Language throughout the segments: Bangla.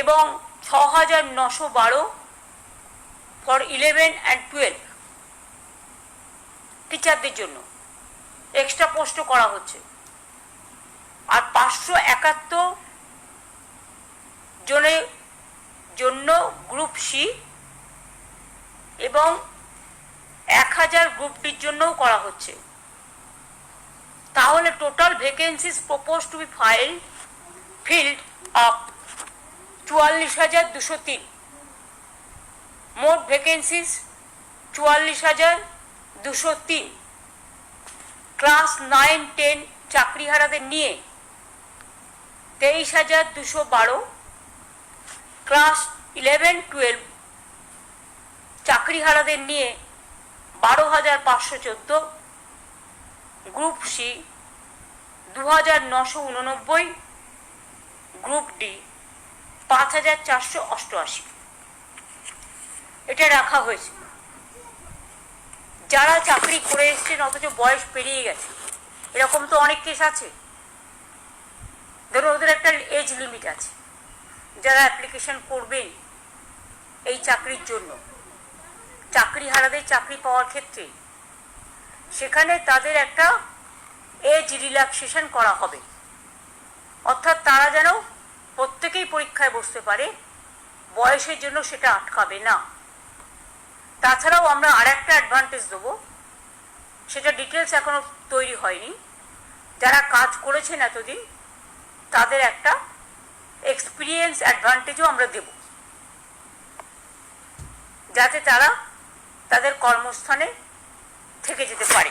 এবং ছ হাজার নশো বারো ফর ইলেভেন অ্যান্ড টুয়েলভ টিচারদের জন্য এক্সট্রা পোস্টও করা হচ্ছে। আর পাঁচশো একাত্তর জনের জন্য গ্রুপ সি এবং এক হাজার গ্রুপ ডির জন্যও করা হচ্ছে। তাহলে total vacancies propose to be file filled up চুয়াল্লিশ হাজার দুশো তিন। মোট ভ্যাকেন্সিস চুয়াল্লিশ হাজার দুশো তিন। ক্লাস নাইন টেন চাকরিহারাদের নিয়ে তেইশ হাজার দুশো বারো। ক্লাস ইলেভেন টুয়েলভ চাকরিহারাদের নিয়ে বারো হাজার পাঁচশো চোদ্দ। গ্রুপ সি দু হাজার নশো উননব্বই। গ্রুপ ডি পাঁচ হাজার চারশো অষ্টআশি। এটা রাখা হয়েছে। যারা চাকরি করে এসছেন, অথচ বয়স পেরিয়ে গেছে, এরকম তো অনেক কেস আছে। ধরুন, ওদের একটা এজ লিমিট আছে। যারা অ্যাপ্লিকেশন করবেন এই চাকরির জন্য চাকরি হারাদের চাকরি পাওয়ার ক্ষেত্রে, সেখানে তাদের একটা এজ রিল্যাক্সেশন করা হবে। অর্থাৎ তারা যেন প্রত্যেকেই পরীক্ষায় বসতে পারে, বয়সের জন্য সেটা আটকাবে না। তাছাড়াও আমরা আর একটা অ্যাডভান্টেজ দেবো, সেটা ডিটেলস এখনও তৈরি হয়নি। যারা কাজ করেছেন এতদিন, তাদের একটা এক্সপিরিয়েন্স অ্যাডভান্টেজও আমরা দেব। যাতে তারা তাদের কর্মস্থানে থেকে যেতে পারে।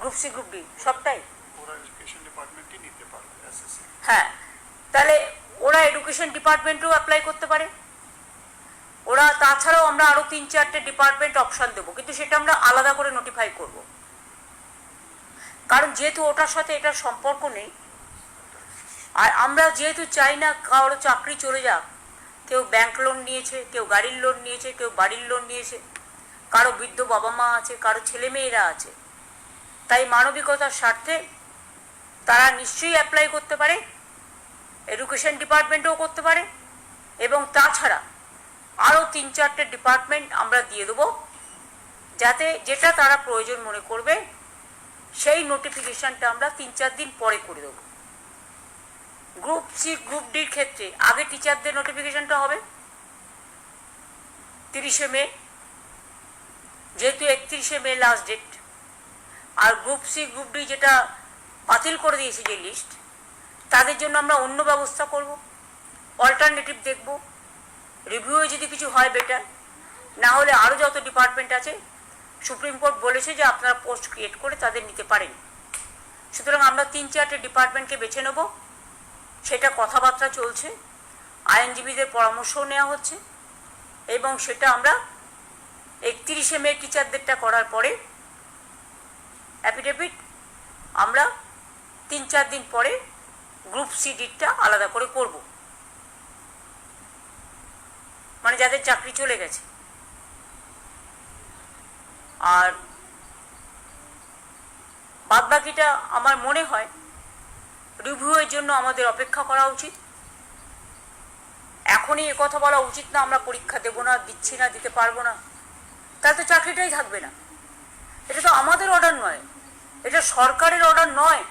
গ্রুপ সি গ্রুপ ডি সবটাই। ওরা এডুকেশন ডিপার্টমেন্টই নিতে পারবে এসএসসি হ্যাঁ তাহলে ওরা এডুকেশন ডিপার্টমেন্টেও অ্যাপ্লাই করতে পারে। ওরা তাছাড়াও আমরা আরও তিন চারটে ডিপার্টমেন্ট অপশান দেবো কিন্তু সেটা আমরা আলাদা করে নোটিফাই করব। কারণ যেহেতু ওটার সাথে এটার সম্পর্ক নেই আর আমরা যেহেতু চাই না কারও চাকরি চলে যাক কেউ ব্যাংক লোন নিয়েছে কেউ গাড়ির লোন নিয়েছে কেউ বাড়ির লোন নিয়েছে কারও বৃদ্ধ বাবা মা আছে কারও ছেলে মেয়েরা আছে তাই মানবিকতার স্বার্থে তারা নিশ্চয়ই অ্যাপ্লাই করতে পারে এডুকেশন ডিপার্টমেন্টেও করতে পারে, এবং তাছাড়া আরও তিন চারটে ডিপার্টমেন্ট আমরা দিয়ে দেবো, যাতে যেটা তারা প্রয়োজন মনে করবে, সেই নোটিফিকেশনটা আমরা তিন চার দিন পরে করে দেবো। গ্রুপ সি গ্রুপ ডির ক্ষেত্রে আগে টিচারদের নোটিফিকেশনটা হবে, তিরিশে মে, যেহেতু একত্রিশে মে লাস্ট ডেট আর গ্রুপ সি গ্রুপ ডি যেটা বাতিল করে দিয়েছে যে লিস্ট তাদের জন্য আমরা অন্য ব্যবস্থা করব অল্টারনেটিভ দেখব রিভিউয়ে যদি কিছু হয় বেটার না হলে আরও যত ডিপার্টমেন্ট আছে, সুপ্রিম কোর্ট বলেছে যে আপনারা পোস্ট ক্রিয়েট করে তাদের নিতে পারেন। সুতরাং আমরা তিন চারটে ডিপার্টমেন্টকে বেছে নেব, সেটা কথাবার্তা চলছে, আইনজীবীদের পরামর্শও নেওয়া হচ্ছে, এবং সেটা আমরা একত্রিশে মে টিচারদেরটা করার পরে অ্যাফিডেভিট আমরা তিন চার দিন পরে গ্রুপ সি ডিটটা আলাদা করে করব। যাদের চাকরি চলে গেছে। আর বাদ বাকিটা আমার মনে হয় রিভিউয়ের জন্য আমাদের অপেক্ষা করা উচিত। এখনই কথা বলা উচিত না, আমরা পরীক্ষা দেবো না, দিচ্ছি না, দিতে পারব না। তাহলে তো চাকরিটাই থাকবে না। এটা তো আমাদের অর্ডার নয়। এটা সরকারের অর্ডার নয়।